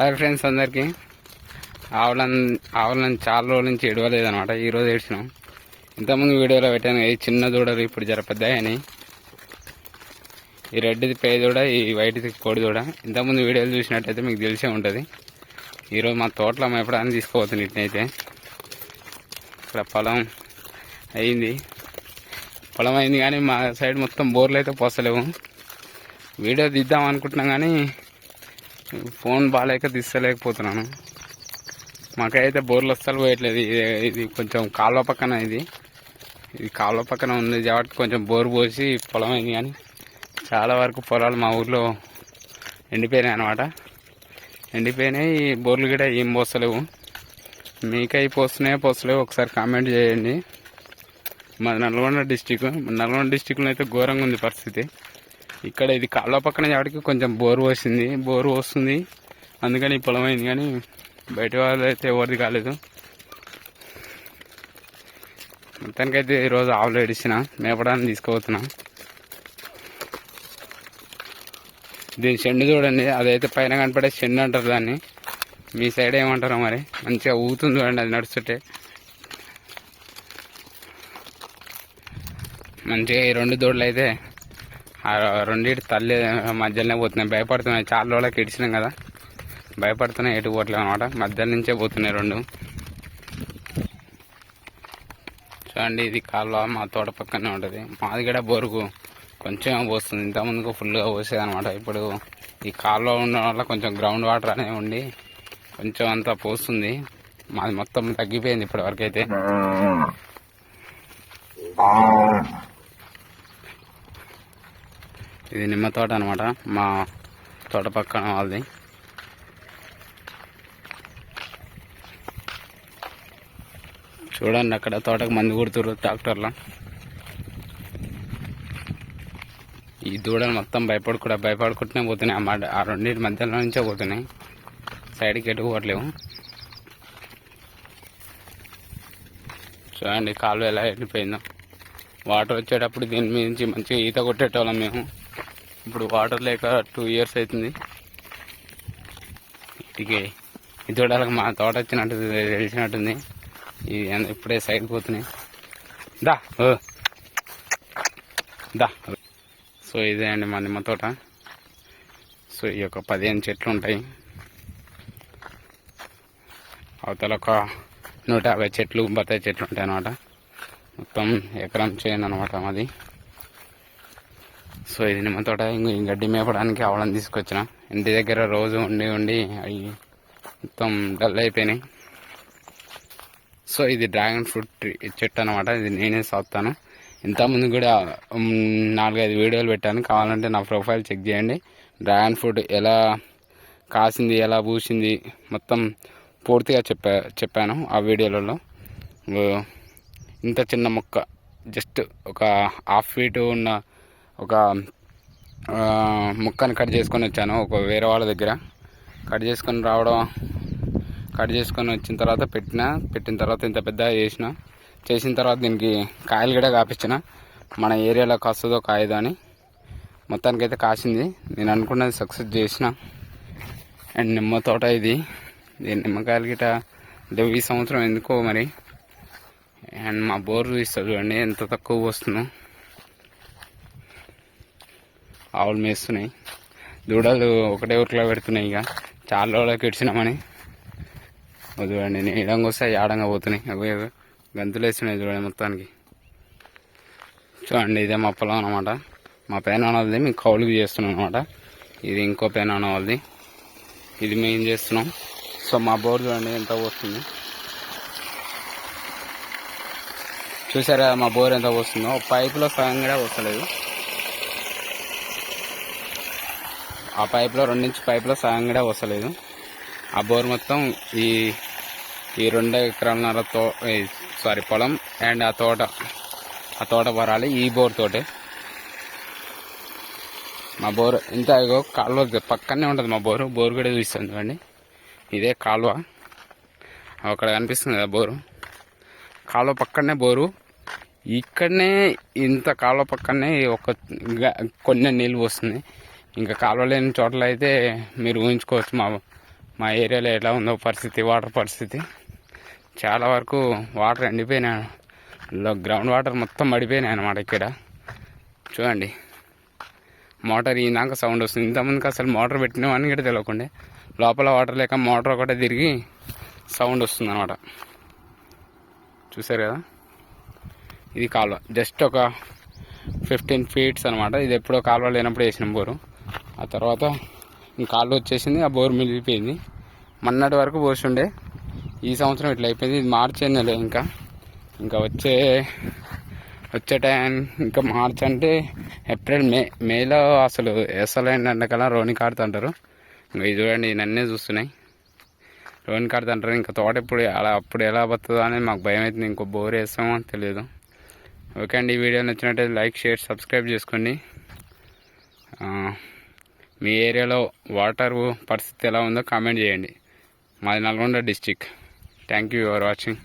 Hi friends అందరికీ. ఆవులను ఆవులను చాలా రోజుల నుంచి ఎడవలేదు ఈరోజు ఏడ్చినాం. ఇంతకుముందు వీడియోలో పెట్టాను ఈ చిన్న దూడలు ఇప్పుడు జరపద్దాయని ఈ రెడ్ది పే దూడ ఈ వైట్ది కోడి దూడ. ఇంతకుముందు వీడియోలు చూసినట్టయితే మీకు తెలిసే ఉంటుంది. ఈరోజు మా తోటలో మేపడానికి తీసుకోవచ్చు ఇట్నైతే ఇక్కడ పొలం అయింది. పొలం అయింది కానీ మా సైడ్ మొత్తం బోర్లు అయితే పోస్తలేవు. వీడియో తీద్దాం అనుకుంటున్నాం కానీ ఫోన్ బాగాలేక తీస్తలేకపోతున్నాను మాకైతే బోర్లు అస్సలు పోయట్లేదు. ఇది ఇది కొంచెం కాలువ పక్కన ఇది. ఇది కాలువ పక్కన ఉంది కాబట్టి కొంచెం బోర్ పోసి పొలం అయింది కానీ చాలా వరకు పొలాలు మా ఊర్లో ఎండిపోయినాయి అనమాట ఎండిపోయినాయి బోర్లు కూడా ఏం పోస్తలేవు. మీకై పోస్తున్నాయో పోస్తలేవు ఒకసారి కామెంట్ చేయండి. మా నల్గొండ డిస్టిక్ నల్గొండ డిస్టిక్లో అయితే ఘోరంగా ఉంది పరిస్థితి. ఇక్కడ ఇది కాళ్ళ పక్కన చాటికి కొంచెం బోరు వస్తుంది బోరు వస్తుంది అందుకని పొలమైంది పొలం అయింది కానీ బయట వాళ్ళు అయితే ఎవరిది కాలేదు. మొత్తానికైతే ఈరోజు ఆవులు ఏడిచిన మేపడానికి తీసుకుపోతున్నా. దీని చెండు చూడండి అదైతే పైన కనపడే చెండు అంటారు దాన్ని. మీ సైడ్ ఏమంటారో మరి? మంచిగా ఊగుతుంది చూడండి అది నడుస్తుంటే. మంచిగా ఈ రెండు దూడలు అయితే రెండింటి తల్లి మధ్యలోనే పోతున్నాయి. భయపడుతున్నాయి. చాలా రోజులకి ఇడిచినాం కదా. భయపడుతున్నాయి ఎటు పోవట్లేదు అనమాట మధ్య నుంచే పోతున్నాయి రెండు. చూడండి ఇది కాలువ మా తోట పక్కనే ఉంటుంది. మాది కూడా బోరుకు కొంచెం పోస్తుంది. ఇంతకుముందుకు ఫుల్గా పోసేది అనమాట ఇప్పుడు ఈ కాలువ ఉండడం వల్ల కొంచెం గ్రౌండ్ వాటర్ అనేది ఉండి కొంచెం అంతా పోస్తుంది. మాది మొత్తం తగ్గిపోయింది ఇప్పటి వరకు అయితే ఇది నిమ్మ తోట అనమాట మా తోట పక్కన వాళ్ళది. చూడండి అక్కడ తోటకు మందు కొడుతుర్రు ట్రాక్టర్లో. ఈ దూడలు మొత్తం భయపడకుండా భయపడుకుంటూనే పోతున్నాయి ఆ ఆ రెండింటి మధ్యలో నుంచే పోతున్నాయి. సైడ్కి ఎట్టుకోవట్లేవు చూడండి కాలువ ఎలా వెళ్ళిపోయిందో వాటర్ వచ్చేటప్పుడు దీని మీద నుంచి మంచిగా ఈత కొట్టేటోళ్ళం మేము. ఇప్పుడు వాటర్ లేక టూ ఇయర్స్ అవుతుంది. ఇటుకి ఇది చూడాలకు మా తోట వచ్చినట్టు తెలిసినట్టుంది. ఇది ఇప్పుడే సైడ్ పోతున్నాయి. దా ఓ. దా. సో ఇదే అండి మా నిమ్మ తోట. సో ఈ యొక్క పదిహేను చెట్లు ఉంటాయి. అవతల ఒక నూట యాభై చెట్లు బత్తాయి చెట్లు ఉంటాయి అన్నమాట మొత్తం ఎకరం చేయను అనమాట మాది. సో ఇది నిమ్మ తోట ఇంక గడ్డి మేపడానికి ఆవడం తీసుకొచ్చిన. ఇంటి దగ్గర రోజు ఉండి ఉండి అవి మొత్తం డల్ అయిపోయినాయి. సో ఇది డ్రాగన్ ఫ్రూట్ ట్రీ చెట్టు అనమాట ఇది నేనే సాగుతాను ఇంతకుముందు కూడా నాలుగైదు వీడియోలు పెట్టాను. కావాలంటే నా ప్రొఫైల్ చెక్ చేయండి. డ్రాగన్ ఫ్రూట్ ఎలా కాసింది ఎలా పూసింది మొత్తం పూర్తిగా చెప్పా చెప్పాను ఆ వీడియోలలో. ఇంత చిన్న మొక్క జస్ట్ ఒక హాఫ్ ఫీట్ ఉన్న ఒక ముక్కను కట్ చేసుకొని వచ్చాను ఒక వేరే వాళ్ళ దగ్గర. కట్ చేసుకొని రావడం కట్ చేసుకొని వచ్చిన తర్వాత పెట్టిన పెట్టిన తర్వాత ఇంత పెద్దగా చేసిన చేసిన తర్వాత దీనికి కాయలు కూడా కాపించిన. మన ఏరియాలో కాస్తుందో కాయదో అని మొత్తానికైతే కాసింది. నేను అనుకున్నది సక్సెస్ చేసిన. అండ్ నిమ్మ తోట ఇది. దీని నిమ్మకాయలు గిట ఈ సంవత్సరం ఎందుకో మరి. అండ్ మా బోర్ చూస్తారు చూడండి ఎంత తక్కువ వస్తుందో ఆవులు మేస్తున్నాయి. దూడలు ఒకటే ఊరిలో పెడుతున్నాయి ఇక. చాలా రోజులకి ఇడిచినామని చూడండి నీడంగా వస్తే ఆడంగా పోతున్నాయి. అవి గంతులు వేస్తున్నాయి చూడండి మొత్తానికి. చూడండి ఇదే మా పొలం అనమాట మా పేనాన్న వాళ్ళది మేము కౌలుకి చేస్తున్నాం అనమాట ఇది ఇంకో పేనాన్న వాళ్ళది ఇది మేము చేస్తున్నాం. సో మా బోర్ చూడండి ఎంత వస్తుంది చూసారా మా బోర్ ఎంత వస్తుందో పైపులో సగం కూడా వస్తలేదు ఆ పైపులో రెండించి పైపులో సగం కూడా వస్తలేదు ఆ బోర్ మొత్తం ఈ ఈ రెండు ఎకరాలన్నర తో సారీ పొలం అండ్ ఆ తోట ఆ తోట వరాలి ఈ బోర్ తోటే. మా బోర్ ఇంత ఇగో కాలువ పక్కనే ఉంటుంది మా బోరు బోరు కూడా చూస్తుంది అండి ఇదే కాలువ. అక్కడ కనిపిస్తుంది కదా బోరు. కాలువ పక్కనే బోరు. ఇక్కడనే ఇంత కాలువ పక్కనే ఒక కొన్ని నీళ్ళు పోస్తుంది ఇంకా కాలువ లేని చోట్ల అయితే మీరు ఊహించుకోవచ్చు మా మా ఏరియాలో ఎలా ఉందో పరిస్థితి వాటర్ పరిస్థితి. చాలా వరకు వాటర్ ఎండిపోయినాయి. గ్రౌండ్ వాటర్ మొత్తం పడిపోయినాయి అనమాట ఇక్కడ. చూడండి. మోటార్ ఈనాక సౌండ్ వస్తుంది. ఇంతమందికి అసలు మోటార్ పెట్టినామని కూడా తెలియకుండా లోపల వాటర్ లేక మోటార్ ఒకటే తిరిగి సౌండ్ వస్తుంది అనమాట చూసారు కదా? ఇది కాలువ. జస్ట్ ఒక ఫిఫ్టీన్ ఫీట్స్ అనమాట ఇది ఎప్పుడో కాలువ లేనప్పుడు వేసిన బోరు. ఆ తర్వాత కాళ్ళు వచ్చేసింది ఆ బోర్ మిగిలిపోయింది. మొన్నటి వరకు పోస్తుండే ఈ సంవత్సరం ఇట్లా అయిపోయింది. ఇది మార్చి నెల ఇంకా. ఇంకా వచ్చే వచ్చే టైం ఇంకా మార్చ్ అంటే ఏప్రిల్ మే మేలో అసలు అసలైన ఎండకాలం రోని కాడుతుంటారు. ఇంకా ఇది చూడండి నన్నే చూస్తున్నాయి. రోని కాడుతుంటారు. ఇంకా తోట ఇప్పుడు అలా అప్పుడు ఎలా పోతుందో అనేది మాకు భయం అవుతుంది. ఇంకో బోర్ వేస్తామో అని తెలియదు. ఓకే అండి ఈ వీడియో నచ్చినట్టయితే లైక్ షేర్ సబ్స్క్రైబ్ చేసుకోండి. మీ ఏరియాలో వాటర్ పరిస్థితి ఎలా ఉందో కామెంట్ చేయండి. మాది Nalgonda district. Thank you for watching